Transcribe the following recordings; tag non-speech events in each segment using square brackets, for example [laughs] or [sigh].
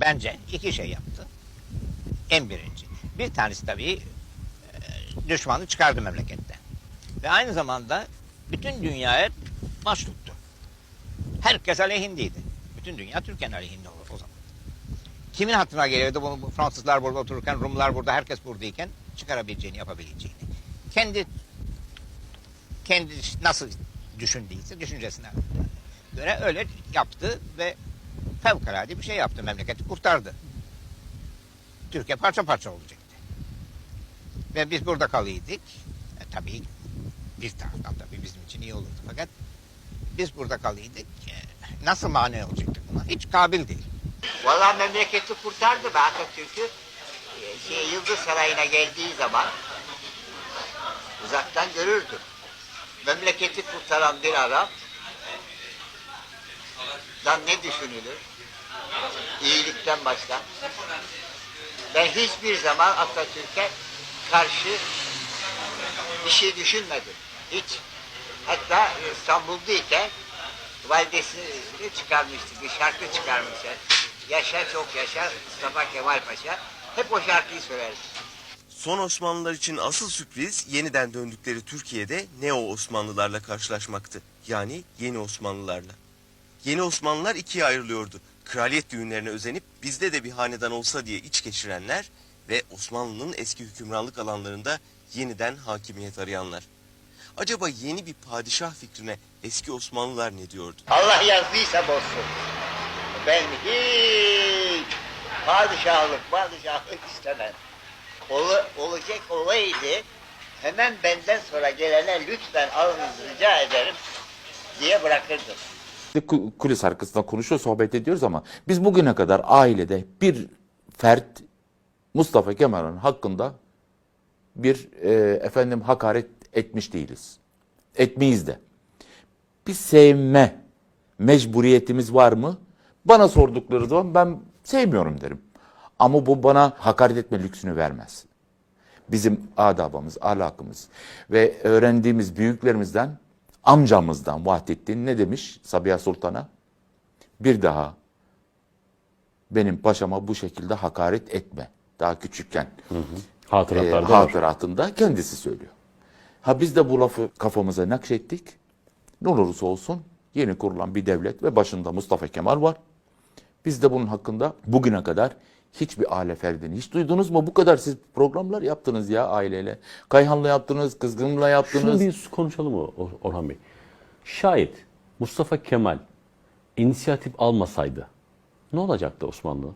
bence iki şey yaptı. En birinci. Bir tanesi tabii e, düşmanı çıkardı memleketten. Ve aynı zamanda bütün dünyaya baş tuttu. Herkes aleyhindeydi. Bütün dünya Türkiye'nin aleyhinde o, o zaman. Kimin hatırına geliyordu bu bu Fransızlar burada otururken, Rumlar burada, herkes buradayken çıkarabileceğini, yapabileceğini. Kendi kendi nasıl düşündüyse düşüncesine göre öyle yaptı ve fevkalade bir şey yaptı. Memleketi kurtardı. Türkiye parça parça olacaktı. Ve biz burada kalıyorduk. E, tabii bir taraftan tabii bizim için iyi olurdu. Fakat biz burada kalıyorduk. E, nasıl mani olacaktık buna? Hiç kabil değil. Valla memleketi kurtardı be Atatürk'ü. Ee, Şey, Yıldız Sarayı'na geldiği zaman uzaktan görürdüm. Memleketi kurtaran bir adam dan ne düşünülür? İyilikten başka. Ben hiçbir zaman Atatürk'e karşı bir şey düşünmedim. Hiç. Hatta İstanbul'dayken validesini çıkarmıştı. Bir şarkı çıkarmışlar. Yaşa çok yaşa Mustafa Kemal Paşa. Hep o şarkıyı söylerdi. Son Osmanlılar için asıl sürpriz yeniden döndükleri Türkiye'de Neo Osmanlılarla karşılaşmaktı. Yani yeni Osmanlılarla. Yeni Osmanlılar ikiye ayrılıyordu. Kraliyet düğünlerine özenip bizde de bir hanedan olsa diye iç geçirenler ve Osmanlı'nın eski hükümranlık alanlarında yeniden hakimiyet arayanlar. Acaba yeni bir padişah fikrine eski Osmanlılar ne diyordu? Allah yazdıysa bozsun. Ben hiç padişahlık, padişahlık istemem. Olu, olacak olaydı hemen benden sonra gelene lütfen alınızı rica ederim diye bırakırdım. Ku- kulis arkasında konuşuyor, sohbet ediyoruz ama biz bugüne kadar ailede bir fert Mustafa Kemal'in hakkında bir e, efendim hakaret etmiş değiliz. Etmeyiz de. Bir sevme mecburiyetimiz var mı? Bana sordukları zaman ben sevmiyorum derim. Ama bu bana hakaret etme lüksünü vermez. Bizim adabımız, ahlakımız ve öğrendiğimiz büyüklerimizden, amcamızdan Vahdettin ne demiş Sabiha Sultan'a? Bir daha benim paşama bu şekilde hakaret etme. Daha küçükken e, Hatıratlarda var. hatıratında kendisi söylüyor. Ha biz de bu lafı kafamıza nakşettik. Ne olursa olsun yeni kurulan bir devlet ve başında Mustafa Kemal var. Biz de bunun hakkında bugüne kadar hiçbir aile ferdini hiç duydunuz mu? Bu kadar siz programlar yaptınız ya aileyle. Kayhan'la yaptınız, Kızgın'la yaptınız. Şunu bir konuşalım mı Or- Orhan Bey? Şayet Mustafa Kemal inisiyatif almasaydı ne olacaktı Osmanlı?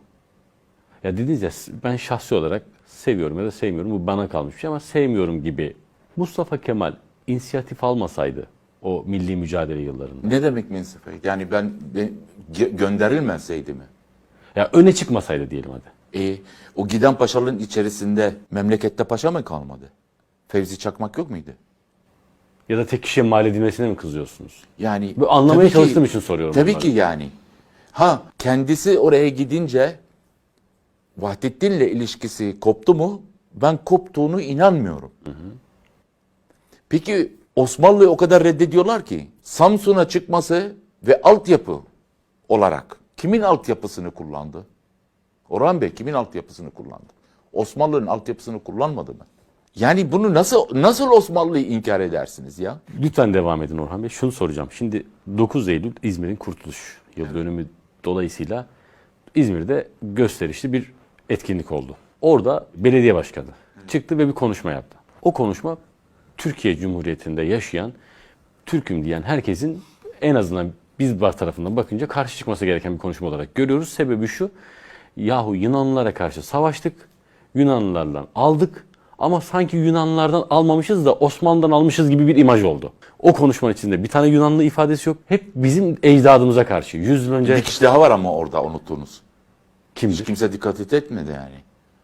Ya dediniz ya ben şahsi olarak seviyorum ya da sevmiyorum bu bana kalmış bir şey ama sevmiyorum gibi. Mustafa Kemal inisiyatif almasaydı o milli mücadele yıllarında. Ne demek mensufe? Yani ben, ben gö- gönderilmeseydi mi? Ya öne çıkmasaydı diyelim hadi. E, o giden paşaların içerisinde memlekette paşa mı kalmadı? Fevzi Çakmak yok muydu? Ya da tek kişiye mal edilmesine mi kızıyorsunuz? Yani Bu anlamaya tabii ki- çalıştığım için soruyorum Tabii bunları. ki yani. Ha kendisi oraya gidince Vahdettin'le ilişkisi koptu mu? Ben koptuğunu inanmıyorum. Peki Osmanlı'yı o kadar reddediyorlar ki Samsun'a çıkması ve altyapı olarak kimin altyapısını kullandı? Orhan Bey kimin altyapısını kullandı? Osmanlı'nın altyapısını kullanmadı mı? Yani bunu nasıl nasıl Osmanlı'yı inkar edersiniz ya? Lütfen devam edin Orhan Bey. Şunu soracağım. Şimdi 9 Eylül İzmir'in kurtuluş yıl dönümü dolayısıyla İzmir'de gösterişli bir etkinlik oldu. Orada belediye başkanı çıktı ve bir konuşma yaptı. O konuşma Türkiye Cumhuriyeti'nde yaşayan Türk'üm diyen herkesin en azından biz var tarafından bakınca karşı çıkması gereken bir konuşma olarak görüyoruz. Sebebi şu. Yahu Yunanlılara karşı savaştık. Yunanlılardan aldık. Ama sanki Yunanlılardan almamışız da Osmanlı'dan almışız gibi bir imaj oldu. O konuşmanın içinde bir tane Yunanlı ifadesi yok. Hep bizim ecdadımıza karşı. 100 yıl önce Bir kişi daha var ama orada unuttuğunuz. Hiç kimdir? kimse dikkat etmedi yani.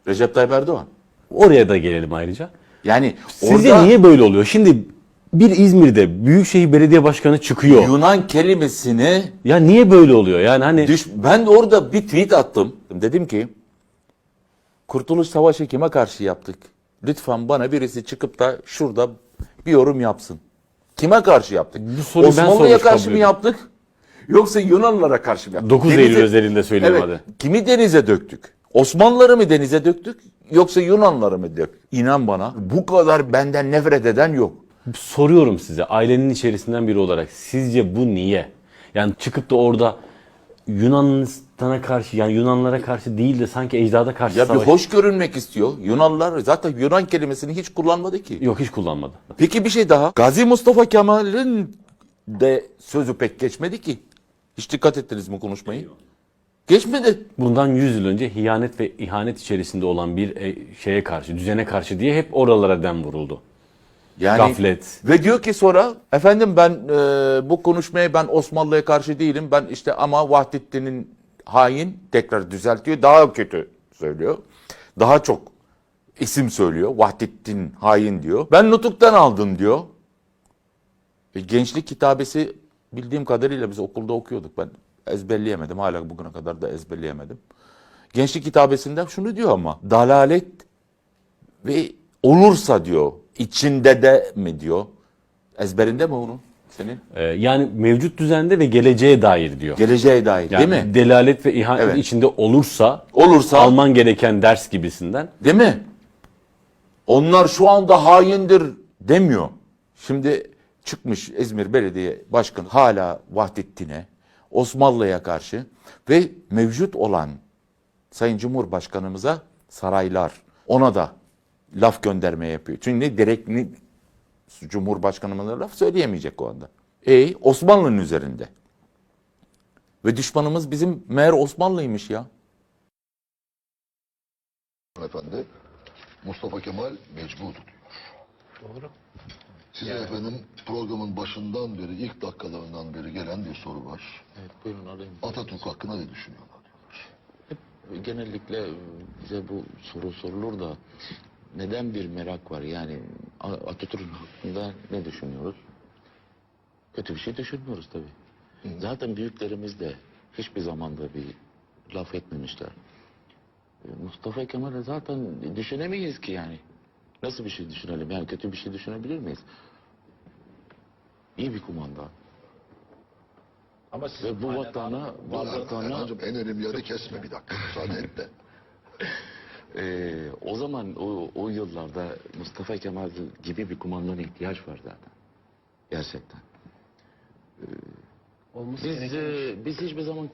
Recep Tayyip Erdoğan. Oraya da gelelim ayrıca. Yani Sizce orada niye böyle oluyor? Şimdi bir İzmir'de Büyükşehir Belediye Başkanı çıkıyor. Yunan kelimesini Ya niye böyle oluyor? Yani hani düş ben orada bir tweet attım. Dedim ki Kurtuluş Savaşı kime karşı yaptık? Lütfen bana birisi çıkıp da şurada bir yorum yapsın. Kime karşı yaptık? Bu soruyu ben Osmanlı'ya sormuş karşı mı yaptık? Yoksa Yunanlılara karşı mı yaptık? 9 Denize- Eylül özelinde söyleyeyim Evet. hadi. Kimi denize döktük? Osmanlıları mı denize döktük? Yoksa Yunanlıları mı döktük? İnan bana bu kadar benden nefret eden yok. Soruyorum size ailenin içerisinden biri olarak sizce bu niye? Yani çıkıp da orada Yunanistan'a karşı yani Yunanlara karşı değil de sanki ecdada karşı Ya bir savaş... hoş görünmek istiyor. Yunanlılar zaten Yunan kelimesini hiç kullanmadı ki. Yok hiç kullanmadı. Peki bir şey daha. Gazi Mustafa Kemal'in de sözü pek geçmedi ki. Hiç dikkat ettiniz mi konuşmayı? Geçmedi. Bundan 100 yıl önce hiyanet ve ihanet içerisinde olan bir e, şeye karşı, düzene karşı diye hep oralara dem vuruldu. Yani Gaflet. Ve diyor ki sonra efendim ben e, bu konuşmaya ben Osmanlı'ya karşı değilim. Ben işte ama Vahdettin'in hain tekrar düzeltiyor. Daha kötü söylüyor. Daha çok isim söylüyor. Vahdettin hain diyor. Ben nutuktan aldım diyor. E, gençlik kitabesi bildiğim kadarıyla biz okulda okuyorduk. Ben ezberleyemedim. Hala bugüne kadar da ezberleyemedim. Gençlik kitabesinden şunu diyor ama. Dalalet ve olursa diyor içinde de mi diyor. Ezberinde mi onun senin? E, yani mevcut düzende ve geleceğe dair diyor. Geleceğe dair Yani değil mi? delalet ve ihanet Evet. içinde olursa Olursa alman gereken ders gibisinden. değil mi? Onlar şu anda haindir demiyor. Şimdi çıkmış İzmir Belediye Başkanı hala Vahdettin'e, Osmanlı'ya karşı ve mevcut olan Sayın Cumhurbaşkanımıza saraylar ona da laf gönderme yapıyor. Çünkü ne direkt ne Cumhurbaşkanımıza laf söyleyemeyecek o anda. E Osmanlı'nın üzerinde. Ve düşmanımız bizim meğer Osmanlı'ymış ya. Efendi Mustafa Kemal mecburdu diyor. Doğru. Size efendim programın başından beri, ilk dakikalarından beri gelen bir soru var. Evet buyurun alayım. Atatürk hakkında ne düşünüyorlar diyorlar. Hep genellikle bize bu soru sorulur da neden bir merak var? Yani Atatürk hakkında ne düşünüyoruz? Kötü bir şey düşünmüyoruz tabii. Zaten büyüklerimiz de hiçbir zamanda bir laf etmemişler. E, Mustafa Kemal'e zaten düşünemeyiz ki yani. Nasıl bir şey düşünelim? Yani kötü bir şey düşünebilir miyiz? İyi bir kumandan. Ama siz Ve bu vatana, bu vatana Erhan'cığım en önemli yerde kesme bir dakika müsaade et de. [laughs] Ee, o zaman o, o yıllarda Mustafa Kemal gibi bir kumandana ihtiyaç var zaten. Gerçekten. Ee, biz e, biz hiçbir zaman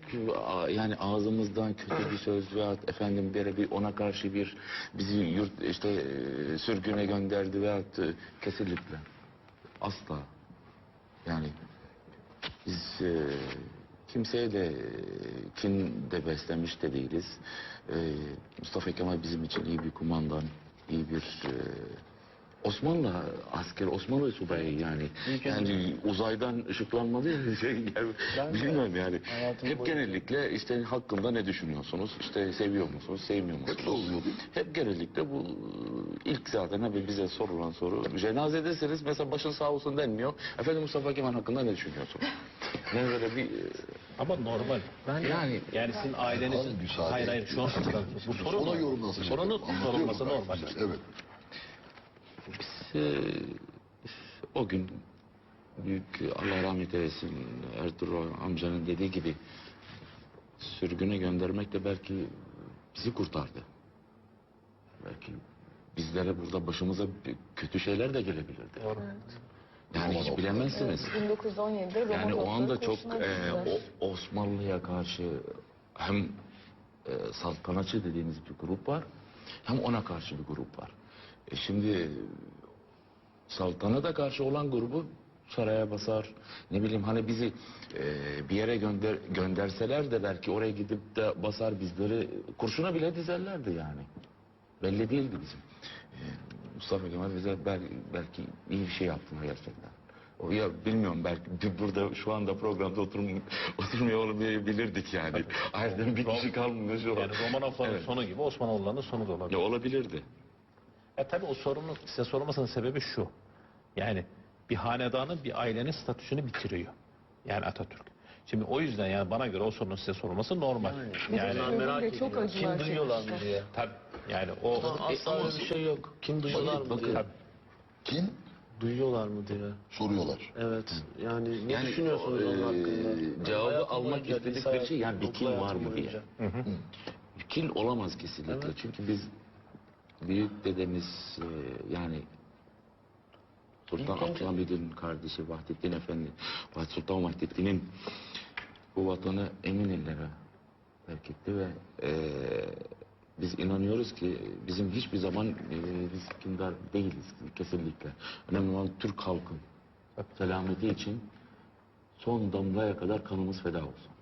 yani ağzımızdan kötü bir söz veya efendim böyle bir ona karşı bir bizi yurt işte e, sürgüne gönderdi veya kesinlikle asla yani biz e, kimseye de e, kin de beslemiş de değiliz. E, Mustafa Kemal bizim için iyi bir kumandan, iyi bir e, Osmanlı asker, Osmanlı subayı yani. Yani uzaydan ışıklanmalı şey. Yani, bilmiyorum yani. Hep genellikle işte hakkında ne düşünüyorsunuz? İşte seviyor musunuz, sevmiyor musunuz? Hep genellikle bu ilk zaten abi bize sorulan soru. Cenazedesiniz mesela başın sağ olsun denmiyor. Efendim Mustafa Kemal hakkında ne düşünüyorsun? [laughs] Yani böyle bir e, ama normal. yani Yani yani sizin aileniz Al müsaade. hayır hayır şu an bu soru Ona yorumlasın. Sorunun sorulması ben normal. size. Evet. Ee, o gün büyük Allah rahmet eylesin Ertuğrul amcanın dediği gibi sürgüne göndermek de belki bizi kurtardı. Belki bizlere burada başımıza kötü şeyler de gelebilirdi. Yani hiç bilemezsiniz. 1917'de Roma Yani o anda çok e, o, Osmanlı'ya karşı hem e, saltanatçı dediğimiz bir grup var hem ona karşı bir grup var. E şimdi saltanata karşı olan grubu saraya basar. Ne bileyim hani bizi e, bir yere gönder gönderseler de belki oraya gidip de basar bizleri kurşuna bile dizerlerdi yani. Belli değildi bizim. E, Mustafa Kemal bize bel- belki iyi bir şey yaptı gerçekten. O ya bilmiyorum belki burada şu anda programda oturum, [laughs] oturmuyor olabilirdik yani. Ayrıca bir kişi kalmıyor şu an. Yani Romanovların Evet. sonu gibi Osmanoğulları'nın sonu da olabilir. Ya olabilirdi. E tabi o sorunun size sorulmasının sebebi şu. Yani bir hanedanın bir ailenin statüsünü bitiriyor. Yani Atatürk. Şimdi o yüzden yani bana göre o sorunun size sorulması normal. Yani Ölümle çok acılar çekmişler. tabi yani o E, ama bir şey yok. Kim duyuyorlar mı? Tabii. Kim? Duyuyorlar mı diye. Soruyorlar. Evet. Yani ne Yani, düşünüyorsunuz onun e, hakkında? cevabı Hayatım almak boyunca, istedikleri şey, yani bir kim var mı diye. boyunca. Kil olamaz kesinlikle. Çünkü biz büyük dedemiz e, yani Sultan Abdülhamid'in kardeşi Vahdettin Efendi, Fatih Sultan Vahdettin'in bu vatanı emin ellere terk etti ve e, biz inanıyoruz ki bizim hiçbir zaman e, biz hükümdar değiliz kesinlikle. Önemli olan Türk halkın selameti için son damlaya kadar kanımız feda olsun.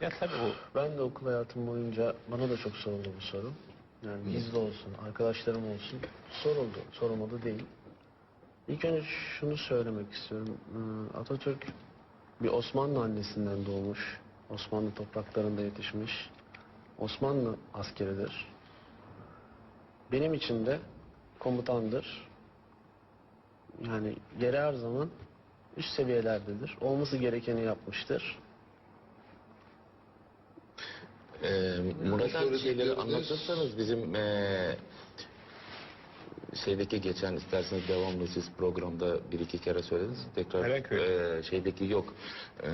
Ya tabii o Ben de okul hayatım boyunca bana da çok soruldu bu soru. Yani bizde olsun, arkadaşlarım olsun. Soruldu, sorulmadı değil. İlk önce şunu söylemek istiyorum. Ee, Atatürk bir Osmanlı annesinden doğmuş. Osmanlı topraklarında yetişmiş. Osmanlı askeridir. Benim için de komutandır. Yani yeri her zaman üst seviyelerdedir. Olması gerekeni yapmıştır. Ee, Murat abi şeyleri anlatırsanız bizim ee, şeydeki geçen isterseniz devamlı siz programda bir iki kere söylediniz. Tekrar Erenköy. ee, şeydeki yok. Ee,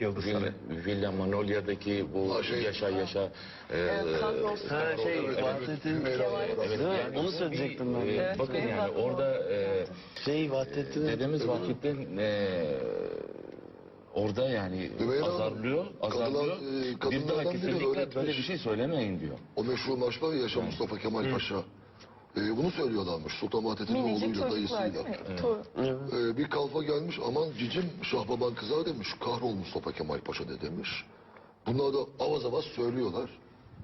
Yıldız Villa, Sarayı. Villa Manolya'daki bu Ha, şey- yaşa yaşa ee, Evet, Kadros. Her şey Evet, Vahdettin Kemal. evet, Değil mi? yani Onu söyleyecektim ben. de. ee, bakın yani orada ee, Şey Vahdettin dedemiz Vahdettin ee, orada yani Hümeyra Hanım, azarlıyor, azarlıyor. kadınlar- e, bir kadınlardan biri öğretmiş. böyle bir şey söylemeyin diyor. O meşhur maç var ya Yaşa Mustafa Kemal Paşa. Ee, bunu söylüyorlarmış Sultan Vahdettin'in Minicik oğluyla çocuklar dayısıyla. değil mi? Torun. Ee, bir kalfa gelmiş aman cicim Şahbaban kızar demiş. Kahrol Mustafa Kemal Paşa de demiş. Bunlar da avaz avaz söylüyorlar.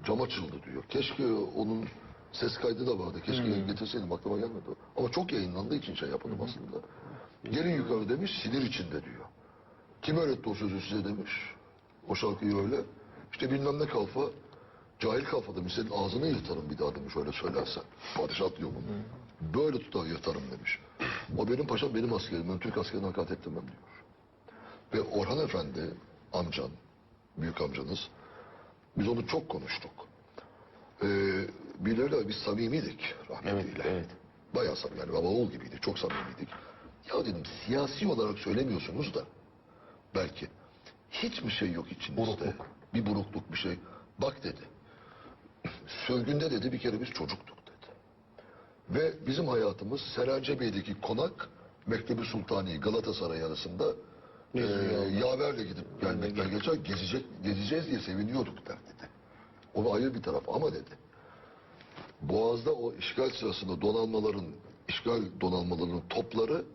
Cam açıldı diyor. Keşke onun ses kaydı da vardı. Keşke getirseydim aklıma gelmedi. Ama çok yayınlandığı için şey yapalım aslında. Gelin yukarı demiş sinir içinde diyor. Kim öğretti o sözü size demiş. O şarkıyı öyle. İşte bilmem ne kalfa. Cahil kalfa demiş. Senin ağzını yırtarım bir daha demiş öyle söylersen. Padişah diyor bunu. Böyle tutar yırtarım demiş. O benim paşam benim askerim. Ben Türk askerine hakaret etmem diyor. Ve Orhan Efendi amcan, büyük amcanız. Biz onu çok konuştuk. Ee, bilirler biz samimiydik rahmetliyle. Evet, evet. Bayağı samimi yani baba oğul gibiydik. Çok samimiydik. Ya dedim siyasi olarak söylemiyorsunuz da belki hiçbir şey yok içinizde. Bir burukluk bir şey. Bak dedi. Sürgünde dedi bir kere biz çocuktuk dedi. Ve bizim hayatımız Serancebey'deki konak Mektebi Sultani Galatasaray arasında e, yaverle gidip gelmekten geçer gezecek, gezeceğiz diye seviniyorduk der dedi. O ayrı bir taraf ama dedi. Boğaz'da o işgal sırasında donanmaların, işgal donanmalarının topları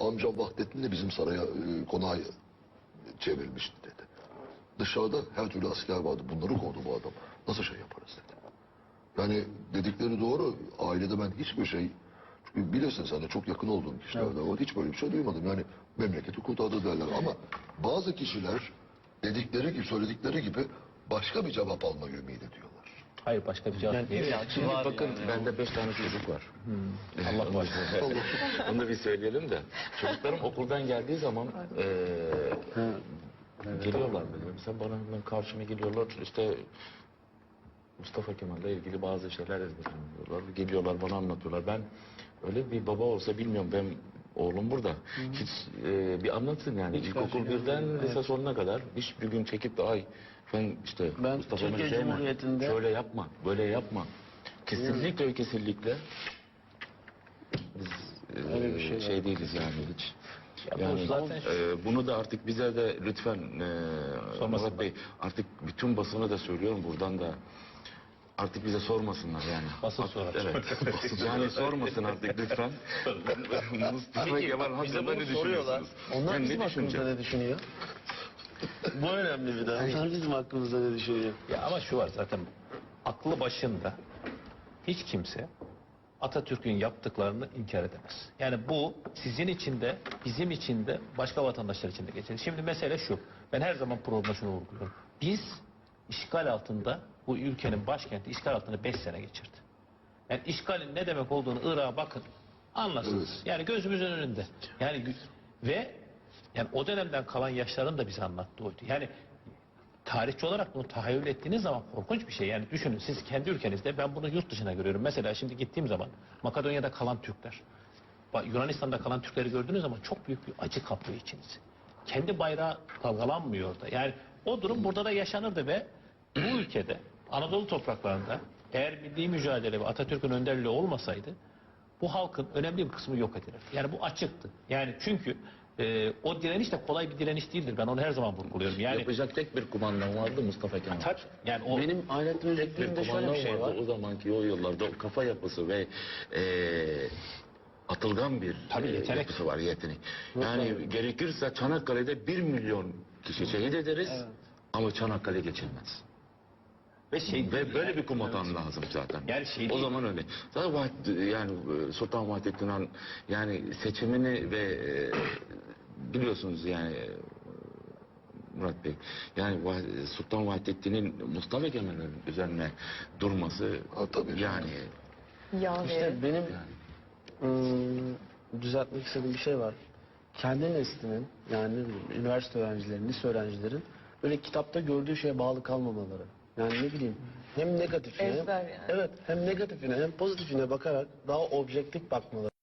amcam Vahdettin'le bizim saraya, e, konağa çevrilmişti dedi. Dışarıda her türlü asker vardı. Bunları kovdu bu adam. Nasıl şey yaparız dedi. Yani dedikleri doğru. Ailede ben hiçbir şey çünkü bilirsin sen de çok yakın olduğun kişilerde var. Hiç böyle bir şey duymadım. Yani memleketi kurtardı derler. Ama bazı kişiler dedikleri gibi söyledikleri gibi başka bir cevap alma ümit ediyorlar. Hayır başka bir cevap değil. Şimdi bakın bende beş tane çocuk var. Allah başlasın. Onu [laughs] da bir söyleyelim de. Çocuklarım okuldan geldiği zaman eee geliyorlar böyle. Mesela bana hemen karşıma geliyorlar. İşte Mustafa Kemal'le ilgili bazı şeyler ezberliyorlar. Geliyorlar bana anlatıyorlar. Ben öyle bir baba olsa bilmiyorum ben oğlum burada. Hiç eee, bir anlatın yani. İlkokul birden lise sonuna kadar hiçbir gün çekip de ay ben işte Ben Mustafa Türkiye Kemal Cumhuriyeti'nde- şöyle yapma, böyle yapma. Kesinlikle ve kesinlikle biz e, Öyle bir şey şey, değiliz yani hiç. Ya Yani zaten e, bunu da artık bize de lütfen e. Murat Bey artık bütün basına da söylüyorum buradan da artık bize sormasınlar yani. Basın sorar. Evet. [laughs] yani sormasın artık lütfen. Mustafa Kemal hakkında ne düşünüyorsunuz? Onlar Yani bizim ne hakkımızda düşünce? ne düşünüyor? [laughs] Bu önemli bir de. Onlar bizim hakkımızda ne düşünüyor? Ya ama şu var zaten aklı başında hiç kimse Atatürk'ün yaptıklarını inkar edemez. Yani bu sizin için de bizim için de başka vatandaşlar için de geçerli. Şimdi mesele şu. Ben her zaman programda şunu vurguluyorum. Biz işgal altında bu ülkenin başkenti işgal altında 5 sene geçirdi. Yani işgalin ne demek olduğunu Irak'a bakın anlasınız. Yani gözümüzün önünde. Yani ve yani o dönemden kalan yaşların da bize anlattığı oydu. Yani tarihçi olarak bunu tahayyül ettiğiniz zaman korkunç bir şey. Yani düşünün siz kendi ülkenizde ben bunu yurt dışına görüyorum. Mesela şimdi gittiğim zaman Makedonya'da kalan Türkler, Yunanistan'da kalan Türkleri gördüğünüz zaman çok büyük bir acı kaplıyor içinizi. Kendi bayrağı dalgalanmıyor orada. Yani o durum burada da yaşanırdı ve bu ülkede Anadolu topraklarında eğer milli mücadele ve Atatürk'ün önderliği olmasaydı bu halkın önemli bir kısmı yok edilir. Yani bu açıktı. Yani çünkü e, o direniş de kolay bir direniş değildir. Ben onu her zaman vurguluyorum. Yani Yapacak tek bir kumandan vardı Mustafa Kemal. Tabii. Yani o Benim Hayrettin Tek bir Özgür'ün şöyle kumandan bir şey vardı var. o zamanki o yıllarda o kafa yapısı ve eee atılgan bir Tabii, eee, yetenek. yapısı var yetenek. Yani gerekirse Çanakkale'de bir milyon kişi şehit ederiz ama Çanakkale geçilmez. Ve şey Ve böyle bir komutan lazım zaten. Yani şey o değil. zaman öyle. Zaten Vahet- yani e, Sultan Vahdettin Han yani seçimini ve e, biliyorsunuz yani e, Murat Bey yani Vah- Sultan Vahdettin'in Mustafa Kemal'in üzerine durması Ha, tabii. yani Yağ İşte benim ım, düzeltmek istediğim bir şey var. Kendi neslinin yani üniversite öğrencilerinin, lise öğrencilerin böyle kitapta gördüğü şeye bağlı kalmamaları. Yani ne bileyim hem negatifine Ezber yani. evet hem negatifine hem pozitifine bakarak daha objektif bakmaları.